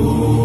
Ooh.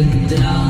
Down.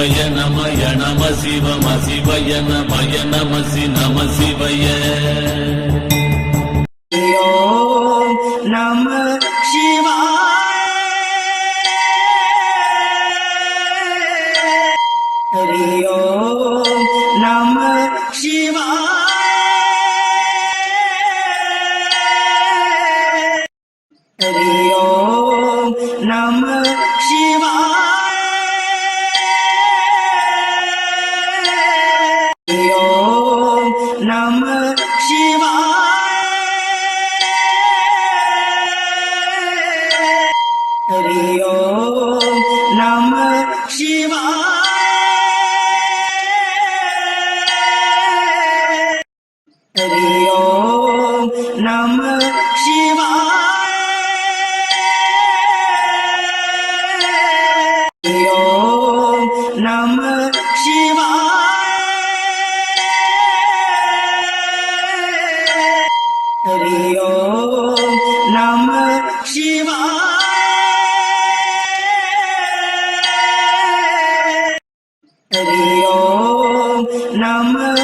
சிவய நமய நம சிவம சிவய நமய நமசி நம சிவய. நம சிவாய. நம சிவாய. நம Namah